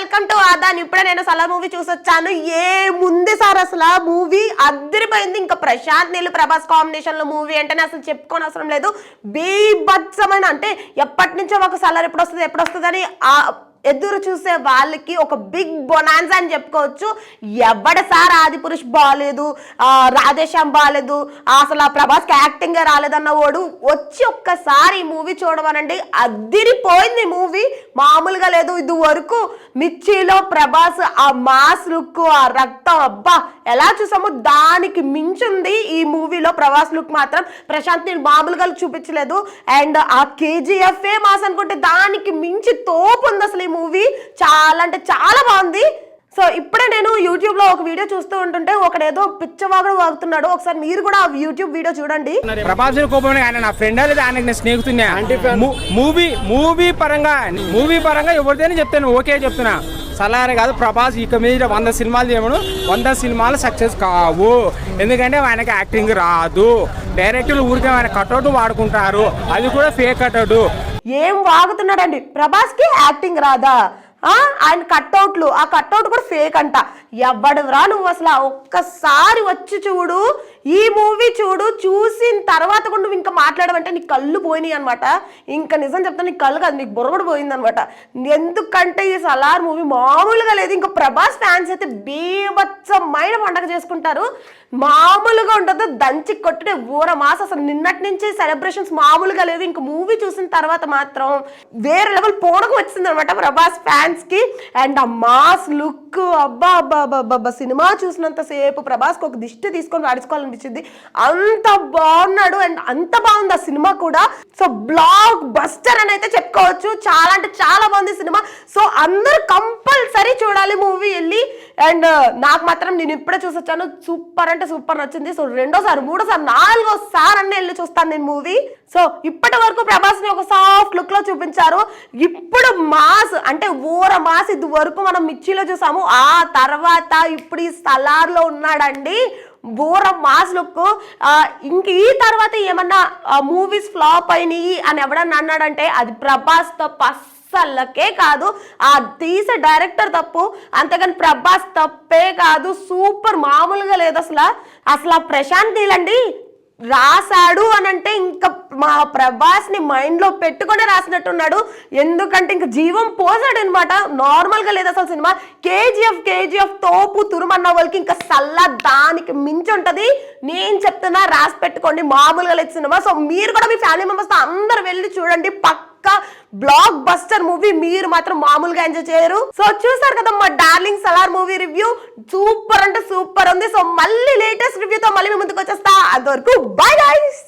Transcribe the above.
Welcome to Aadan. ఇప్పుడే నేను Salaar movie చూసొచ్చాను. ఏ ముందు సార్ అసలు ఆ మూవీ అద్దరిపోయింది. ఇంకా ప్రశాంత్ నీళ్ళు ప్రభాస్ కాంబినేషన్లో మూవీ అంటేనే అసలు చెప్పుకోని అవసరం లేదు. బీభత్సమైన అంటే ఎప్పటి నుంచో ఒక సలార్ ఎప్పుడు వస్తుంది ఎప్పుడు వస్తుంది ఆ ఎదురు చూసే వాళ్ళకి ఒక బిగ్ బొనాన్స్ అని చెప్పుకోవచ్చు. ఎవడ సార్ ఆది పురుష్ బాగాలేదు రాధేశ్యామ్ బాగాలేదు అసలు ఆ ప్రభాస్కి యాక్టింగ్ రాలేదన్న వాడు వచ్చి ఒక్కసారి ఈ మూవీ చూడమనండి. అద్దిరిపోయింది మూవీ మామూలుగా లేదు ఇది వరకు మిర్చిలో ప్రభాస్ ఆ మాస్ లుక్ ఆ రక్తం అబ్బా ఎలా చూసామో దానికి మించింది ఈ మూవీలో ప్రభాస్ లుక్ మాత్రం. ప్రశాంత్ నేను మామూలుగా చూపించలేదు. అండ్ ఆ కేజీఎఫ్ మాస్ అనుకుంటే దానికి మించి తోపు ఉంది అసలు ఈ మూవీ చాలా అంటే చాలా బాగుంది. సో ఇప్పుడే నేను యూట్యూబ్లో ఒక వీడియో చూస్తూ ఉంటుంటే ఒకడేదో పిచ్చవాగుడు వాగుతున్నాడు. ఒకసారి మీరు కూడా ఆ యూట్యూబ్ వీడియో చూడండి. ప్రభాస్ కోపం ఆయన నా ఫ్రెండ్ లేదా ఆయనకి నేను స్నేహితున్నా మూవీ మూవీ పరంగా మూవీ పరంగా ఎవరిదైనా చెప్తాను. ఓకే చెప్తున్నా. సలారే కాదు ప్రభాస్ ఇక మీద వంద సినిమాలు చేయమను వంద సినిమాలు సక్సెస్ కావు. ఎందుకంటే ఆయనకి యాక్టింగ్ రాదు. డైరెక్టర్లు ఊరికే ఆయన కట్అవుట్ వాడుకుంటారు. అది కూడా ఫేక్ కట్అవుట్ ఏం వాగుతున్నాడండి? ప్రభాస్కి యాక్టింగ్ రాదా? ఆయన కట్అవుట్లు. ఆ కట్అవుట్ కూడా ఫేక్ అంట. ఎవడవరా నువ్వు అసలు? ఒక్కసారి వచ్చి చూడు ఈ మూవీ చూడు చూసిన తర్వాత కూడా నువ్వు ఇంకా మాట్లాడమంటే నీ కళ్ళు పోయినాయి అనమాట ఇంకా నిజం చెప్తా నీ కళ్ళు కాదు నీకు బుర్ర పోయింది అనమాట ఎందుకంటే ఈ సలార్ మూవీ మామూలుగా లేదు. ఇంకా ప్రభాస్ ఫ్యాన్స్ అయితే బీభత్సమైన పండగ చేసుకుంటారు. మామూలుగా ఉండదు దంచి కొట్టుడే ఊర మాస. అసలు నిన్నటి నుంచి సెలబ్రేషన్స్ మామూలుగా లేదు. ఇంక మూవీ చూసిన తర్వాత మాత్రం వేరే లెవెల్ పోనకు వచ్చింది అనమాట ప్రభాస్ ఫ్యాన్స్కి అండ్ ఆ మాస్ లుక్ అబ్బా అబ్బా అబ్బా అబ్బా, అబ్బా. సినిమా చూసినంత సేపు ప్రభాస్కి ఒక దిష్టి తీసుకొని వాడుకోవాలనిపించింది. అంత బాగున్నాడు అండ్ అంత బాగుంది ఆ సినిమా కూడా. సో బ్లాక్ బస్టర్ అని అయితే చెప్పుకోవచ్చు. చాలా అంటే చాలా బాగుంది సినిమా. సో అందరూ కంపల్సరీ చూడాలి మూవీ వెళ్ళి. అండ్ నాకు మాత్రం నేను ఇప్పుడే చూసొచ్చాను. సూపర్ అంటే సూపర్ నచ్చింది. సో రెండోసారి మూడోసారి నాలుగోసారి అన్నీ వెళ్ళి చూస్తాను నేను మూవీ. సో ఇప్పటి వరకు ప్రభాస్ని ఒక సాఫ్ట్ లుక్లో చూపించారు. ఇప్పుడు మాస్ అంటే ఓర మాస్ ఇది వరకు మనం మిర్చిలో చూసాము. ఆ తర్వాత ఇప్పుడు ఈ సలార్లో ఉన్నాడండి. బోర మాస్ లుక్. ఇంక ఈ తర్వాత ఏమన్నా మూవీస్ ఫ్లాప్ అయినాయి అని ఎవడన్నా అన్నాడంటే అది ప్రభాస్ పస్ అస్సలకే కాదు. ఆ తీసే డైరెక్టర్ తప్పు అంతేగాని ప్రభాస్ తప్పే కాదు. సూపర్ మామూలుగా లేదు అసలు. అసలు ఆ ప్రశాంత్ నీలండి రాశాడు అని అంటే ఇంకా మా ప్రభాస్ని మైండ్లో రాసినట్టున్నాడు. ఎందుకంటే ఇంకా జీవం పోసాడు అనమాట నార్మల్గా లేదు అసలు సినిమా. కేజీఎఫ్ కేజీఎఫ్ తోపు తురుమన్న వాళ్ళకి ఇంకా సల్లా దానికి మించి ఉంటది. నేను చెప్తున్నా రాసి పెట్టుకోండి. మామూలుగా లేదు సినిమా. సో మీరు కూడా మీ ఫ్యామిలీ మెంబర్స్ అందరు వెళ్ళి చూడండి. పక్క బ్లాక్ బస్టర్ మూవీ మీరు మాత్రం మామూలుగా ఎంజాయ్ చేయరు సో చూసారు కదా మా darling Salaar movie review? Super అంటే సూపర్ ఉంది. సో మళ్ళీ లేటెస్ట్ రివ్యూతో మళ్ళీ మీ ముందుకు వచ్చేస్తా. అంతవరకు బై గైస్